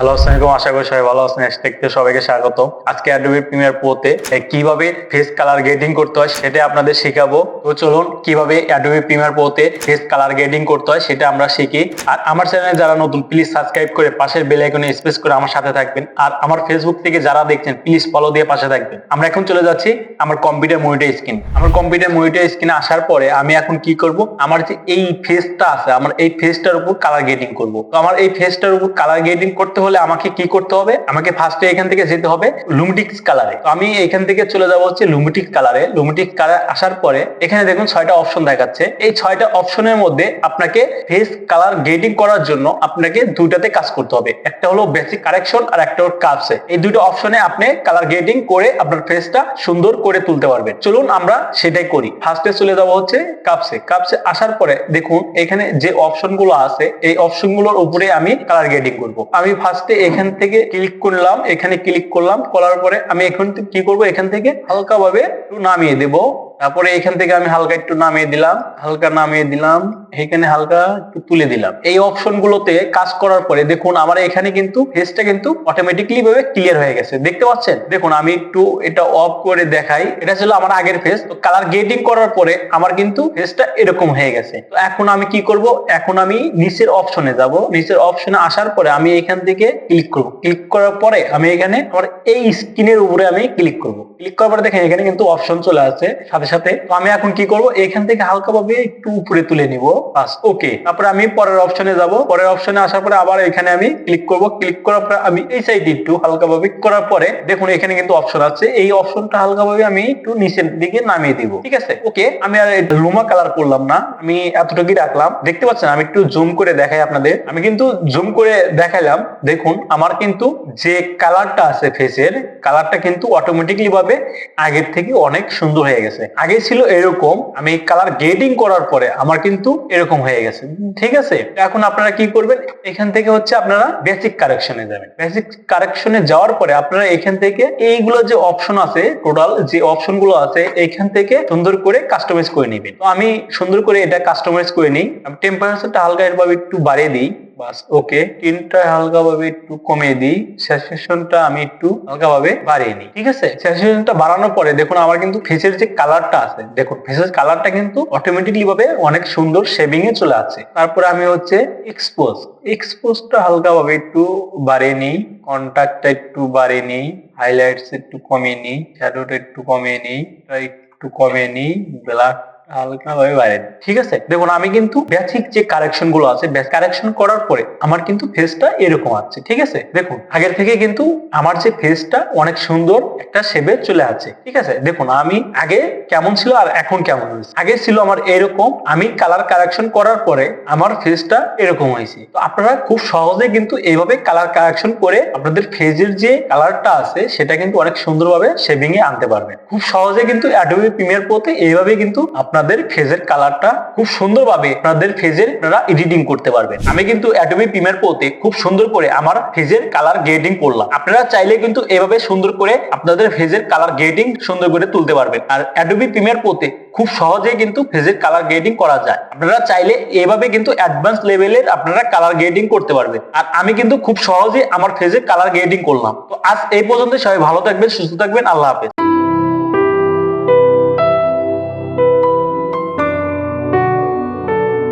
আসসালামাইকুম আশা করি সবাই ভালো আছেন। দেখতে সবাইকে স্বাগত। আজকে অ্যাডোবি প্রিমিয়ার প্রোতে কীভাবে ফেস কালার গ্রেডিং করতে হয় সেটা আপনাদের শেখাবো। তো চলুন, কীভাবে অ্যাডোবি প্রিমিয়ার প্রোতে ফেস কালার গ্রেডিং করতে হয় সেটা আমরা শিখি। আর আমার চ্যানেলে যারা নতুন প্লিজ সাবস্ক্রাইব করে পাশের বেল আইকনে স্পেস করে আমার সাথে থাকবেন। আর আমার ফেসবুক থেকে যারা দেখছেন প্লিজ ফলো দিয়ে পাশে থাকবেন। আমরা এখন চলে যাচ্ছি আমার কম্পিউটার মনিটর স্ক্রিন আমার কম্পিউটার মনিটর স্ক্রিনে আসার পরে আমি এখন কি করব? আমার যে এই ফেসটা আছে, আমার এই ফেসটার উপর কালার গ্রেডিং করব। তো আমার এই ফেসটার উপর কালার গ্রেডিং করতে হলে আমাকে কি করতে হবে? আমাকে ফার্স্টে এখান থেকে যেতে হবে লুমিটিক্স কালারে তো আমি এখান থেকে চলে যাব হচ্ছে লুমিটিক্স কালারে লুমিটিক্স কালার আসার পরে এখানে দেখুন ছয়টা অপশন দেখাচ্ছে। এই ছয়টা অপশনের মধ্যে আপনাকে ফেস কালার গ্রেডিং করার জন্য আপনাকে দুইটাতে কাজ করতে হবে। একটা হলো বেসিক কারেকশন আর একটা হলো কাপসে এই দুটো অপশনে আপনি কালার গ্রেডিং করে আপনার ফেসটা সুন্দর করে তুলতে পারবেন। চলুন আমরা সেটাই করি। ফার্স্টে চলে যাব হচ্ছে কাপসে কাপসে আসার পরে দেখুন এখানে যে অপশনগুলো আছে, এই অপশনগুলোর উপরে আমি কালার গ্রেডিং করব। আমি ফার্স্টে এখান থেকে ক্লিক করলাম, এখানে ক্লিক করলাম, করার পরে আমি এখন কি করব? এখান থেকে হালকা ভাবে একটু নামিয়ে দেব। তারপরে এখান থেকে আমি হালকা একটু নামিয়ে দিলাম, হালকা নামিয়ে দিলাম। এখানে হালকা তুলে দিলাম। এই অপশন গুলোতে কাজ করার পরে দেখুন আমার এখানে কিন্তু ফেসটা কিন্তু অটোমেটিকলি ভাবে ক্লিয়ার হয়ে গেছে। দেখতে পাচ্ছেন? দেখুন আমি একটু এটা অফ করে দেখাই। এটা ছিল আমার আগের ফেস তো কালার গ্রেডিং করার পরে আমার কিন্তু ফেসটা এরকম হয়ে গেছে। তো এখন আমি কি করব? এখন আমি নিচের অপশনে যাব। নিচের অপশনে আসার পরে আমি এখান থেকে ক্লিক করব। ক্লিক করার পরে আমি এখানে আমার এই স্ক্রিনের উপরে আমি ক্লিক করব। ক্লিক করার পরে দেখেন এখানে কিন্তু অপশন চলে আসছে। সাথে সাথে তো আমি এখন কি করব? এখান থেকে হালকা ভাবে একটু উপরে তুলে নিব। বাস ওকে তারপরে আমি পরের অপশনে যাব। পরের অপশনে আসার পরে আবার এখানে আমি ক্লিক করব। ক্লিক করার পরে আমি এই সাইডে একটু হালকা ভাবে করার পরে দেখুন এখানে কিন্তু অপশন আছে। এই অপশনটা হালকা ভাবে আমি একটু নিচের দিকে নামিয়ে দিব। ঠিক আছে? ওকে আমি আর লুমা কালার করলাম না। আমি এতটুকুই রাখলাম। দেখতে পাচ্ছেন? আমি একটু জুম করে দেখাই আপনাদের। আমি কিন্তু জুম করে দেখাইলাম। দেখুন, আমার কিন্তু যে কালারটা আছে ফেসের কালারটা কিন্তু অটোমেটিকলি ভাবে আগের থেকে অনেক সুন্দর হয়ে গেছে। আগে ছিল এরকম। আমি কালার গ্রেডিং করার পরে আমার কিন্তু এরকম হয়ে গেছে। ঠিক আছে? এখন আপনারা কি করবেন? এখান থেকে হচ্ছে আপনারা বেসিক কারেকশনে যাবেন। বেসিক কারেকশনে যাওয়ার পরে আপনারা এখান থেকে এইগুলো যে অপশন আছে টোটাল যে অপশনগুলো আছে, এখান থেকে সুন্দর করে কাস্টমাইজ করে নেবেন। তো আমি সুন্দর করে এটা কাস্টমাইজ করে নিই। টেম্পারেচারটা হালকা এরভাবে একটু বাড়িয়ে দিই। বাস। ওকে, তিনটা হালকা ভাবে একটু কমিয়ে দিই। স্যাচুরেশনটা আমি একটু হালকা ভাবে বাড়িয়ে নিই। ঠিক আছে? স্যাচুরেশনটা বাড়ানোর পরে দেখুন, আমার কিন্তু ফেসের যে কালারটা আছে, দেখুন, ফেসের কালারটা কিন্তু অটোমেটিকলি ভাবে অনেক সুন্দর শেভিং এ চলে আসছে। তারপরে আমি হচ্ছে এক্সপোজ এক্সপোজটা হালকা ভাবে একটু বাড়িয়ে নিই। কন্ট্যাক্টটা একটু বাড়িয়ে নিই। হাইলাইটস একটু কমিয়ে নিই। শ্যাডোটা একটু কমিয়ে নিই। একটু কমিয়ে নিই। ব্ল্যাক বাইরে। ঠিক আছে? দেখুন, আমি কিন্তু বেসিক যে কারেকশনগুলো আছে কারেকশন করার পরে আমার কিন্তু ফেসটা এরকম আছে, ঠিক আছে? দেখুন, আগের থেকে কিন্তু আমার যে ফেসটা অনেক সুন্দর একটা শেপে চলে আছে, ঠিক আছে? দেখুন, আমি আগে কেমন ছিল আর এখন কেমন হয়েছে। আগে ছিল আমার এরকম, আমি কালার কারেকশন করার পরে আমার ফেসটা এরকম হয়েছে। তো আপনারা খুব সহজে কিন্তু এইভাবে কালার কারেকশন করে আপনাদের ফেজের যে কালারটা আছে, সেটা কিন্তু অনেক সুন্দরভাবে শেভিং এ আনতে পারবেন। খুব সহজে কিন্তু অ্যাডোবি প্রিমিয়ার এইভাবে কিন্তু আপনাদের ফেজের কালারটা খুব সুন্দরভাবে আপনাদের ফেজের আপনারা এডিটিং করতে পারবেন। আমি কিন্তু অ্যাডোবি প্রিমিয়ার প্রোতে খুব সুন্দর করে আমার ফেজের কালার গ্রেডিং করলাম। আপনারা চাইলে কিন্তু এভাবে সুন্দর করে আপনাদের ফেজের কালার গ্রেডিং সুন্দর করে তুলতে পারবেন। আর অ্যাডোবি প্রিমিয়ার প্রোতে খুব সহজেই কিন্তু ফেজের কালার গ্রেডিং করা যায়। আপনারা চাইলে এভাবে কিন্তু অ্যাডভান্স লেভেলের আপনারা কালার গ্রেডিং করতে পারবেন। আর আমি কিন্তু খুব সহজে আমার ফেজের কালার গ্রেডিং করলাম। তো আজ এই পর্যন্ত সবাই ভালো থাকবেন, সুস্থ থাকবেন। আল্লাহ হাফেজ।